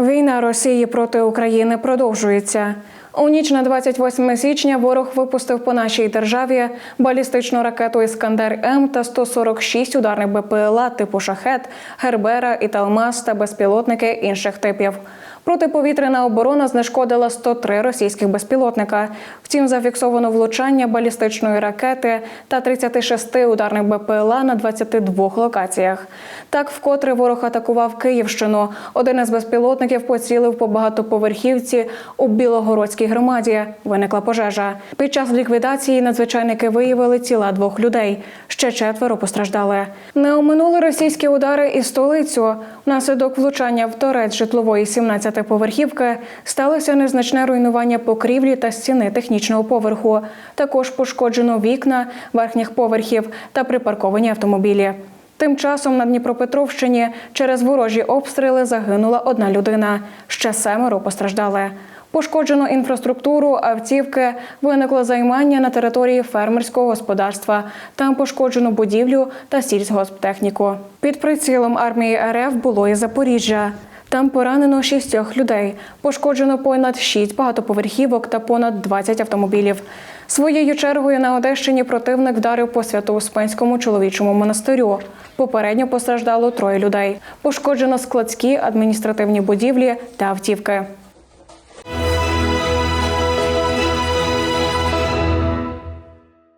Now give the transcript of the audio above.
Війна Росії проти України продовжується. У ніч на 28 січня ворог випустив по нашій державі балістичну ракету Іскандер М та 146 ударних БПЛА типу Шахет, Гербера і Талмас та безпілотники інших типів. Протиповітряна оборона знешкодила 103 російських безпілотника. Втім, зафіксовано влучання балістичної ракети та 36 ударних БПЛА на 22 локаціях. Так, вкотре ворог атакував Київщину. Один із безпілотників поцілив по багатоповерхівці у Білогородській громаді. Виникла пожежа. Під час ліквідації надзвичайники виявили тіла двох людей. Ще четверо постраждали. Не оминули російські удари і столицю. Внаслідок влучання в торець житлової 17-поверхівки сталося незначне руйнування покрівлі та стіни технічного поверху. Також пошкоджено вікна верхніх поверхів та припарковані автомобілі. Тим часом на Дніпропетровщині через ворожі обстріли загинула одна людина. Ще семеро постраждали. Пошкоджено інфраструктуру, автівки, виникло займання на території фермерського господарства. Там пошкоджено будівлю та сільськогосптехніку. Під прицілом армії РФ було і Запоріжжя. Там поранено шістьох людей. Пошкоджено понад шість багатоповерхівок та понад 20 автомобілів. Своєю чергою на Одещині противник вдарив по Свято-Успенському чоловічому монастирю. Попередньо постраждало троє людей. Пошкоджено складські адміністративні будівлі та автівки.